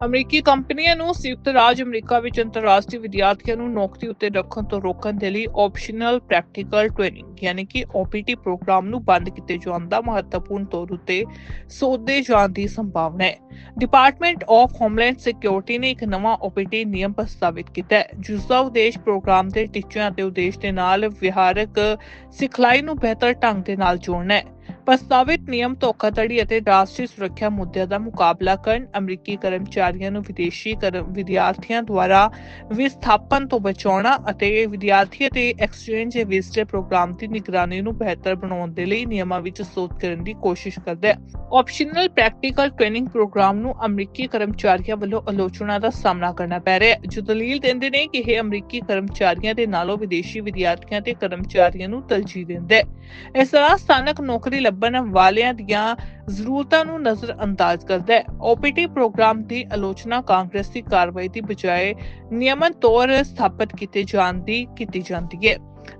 ਅਮਰੀਕੀ ਕੰਪਨੀਆਂ ਨੂੰ ਸੰਯੁਕਤ ਰਾਜ ਅਮਰੀਕਾ ਵਿੱਚ ਅੰਤਰਰਾਸ਼ਟਰੀ ਵਿਦਿਆਰਥੀਆਂ ਨੂੰ ਨੌਕਰੀ ਉੱਤੇ ਰੱਖਣ ਤੋਂ ਰੋਕਣ ਦੇ ਲਈ ਆਪਸ਼ਨਲ ਪ੍ਰੈਕਟੀਕਲ ਟ੍ਰੇਨਿੰਗ ਯਾਨੀ ਕਿ OPT ਪ੍ਰੋਗਰਾਮ ਨੂੰ ਬੰਦ ਕੀਤੇ ਜਾਣ ਦਾ ਮਹੱਤਵਪੂਰਨ ਤੌਰ ਉੱਤੇ ਸੋਧੇ ਜਾਣ ਦੀ ਸੰਭਾਵਨਾ ਹੈ। ਡਿਪਾਰਟਮੈਂਟ ਆਫ ਹੋਮਲੈਂਡ ਸਿਕਿਉਰਿਟੀ ਨੇ ਇੱਕ ਨਵਾਂ OPT ਨਿਯਮ ਪ੍ਰਸਤਾਵਿਤ ਕੀਤਾ ਹੈ, ਜਿਸ ਦਾ ਉਦੇਸ਼ ਪ੍ਰੋਗਰਾਮ ਦੇ ਟੀਚਿਆਂ ਅਤੇ ਉਦੇਸ਼ ਦੇ ਨਾਲ ਵਿਹਾਰਕ ਸਿਖਲਾਈ ਨੂੰ ਬਿਹਤਰ ਢੰਗ ਦੇ ਨਾਲ ਜੋੜਨਾ ਹੈ। ਪ੍ਰਸਤਾਵਿਤ ਨਿਯਮ ਧੋਖਾਧੜੀ ਅਤੇ ਰਾਸ਼ਟਰੀ ਸੁਰੱਖਿਆ ਮੁੱਦਿਆਂ ਦਾ ਮੁਕਾਬਲਾ ਕਰਨ, ਅਮਰੀਕੀ ਕਰਮਚਾਰੀਆਂ ਨੂੰ ਵਿਦੇਸ਼ੀ ਵਿਦਿਆਰਥੀਆਂ ਦੁਆਰਾ ਵਿਸਥਾਪਨ ਤੋਂ ਬਚਾਉਣਾ ਅਤੇ ਵਿਦਿਆਰਥੀ ਅਤੇ ਐਕਸਚੇਂਜ ਵਿਜ਼ਟਰ ਪ੍ਰੋਗਰਾਮ ਦੀ ਨਿਗਰਾਨੀ ਨੂੰ ਬਿਹਤਰ ਬਣਾਉਣ ਦੇ ਲਈ ਨਿਯਮਾਂ ਵਿੱਚ ਸੋਧ ਕਰਨ ਦੀ ਕੋਸ਼ਿਸ਼ ਕਰਦਾ ਹੈ। ਆਪਸ਼ਨਲ ਪ੍ਰੈਕਟੀਕਲ ਟ੍ਰੇਨਿੰਗ ਪ੍ਰੋਗਰਾਮ ਨੂੰ ਅਮਰੀਕੀ ਕਰਮਚਾਰੀਆਂ ਵੱਲੋਂ ਆਲੋਚਨਾ ਦਾ ਸਾਹਮਣਾ ਕਰਨਾ ਪੈ ਰਿਹਾ ਹੈ। ਜੋ ਦਲੀਲ ਦਿੰਦੇ ਨੇ ਕਿ ਇਹ ਅਮਰੀਕੀ ਕਰਮਚਾਰੀਆਂ ਦੇ ਨਾਲੋਂ ਵਿਦੇਸ਼ੀ ਵਿਦਿਆਰਥੀਆਂ ਤੇ ਕਰਮਚਾਰੀਆਂ ਨੂੰ ਤਰਜੀਹ ਦਿੰਦਾ ਹੈ। ਇਸ ਤਰ੍ਹਾਂ ਸਥਾਨਕ ਨੌਕਰੀ ਲੱਭਣ ਵਾਲਿਆਂ ਦੀਆਂ ਜ਼ਰੂਰਤਾਂ ਨੂੰ ਨਜ਼ਰ ਅੰਦਾਜ਼ ਕਰਦਾ ਹੈ। ਓਪੀਟੀ ਪ੍ਰੋਗਰਾਮ ਦੀ ਆਲੋਚਨਾ ਕਾਂਗਰਸ ਦੀ ਕਾਰਵਾਈ ਦੀ ਬਜਾਏ ਨਿਯਮਨ ਤੌਰ ਸਥਾਪਿਤ ਕੀਤੇ ਜਾਣ ਦੀ ਕੀਤੀ ਜਾਂਦੀ ਹੈ।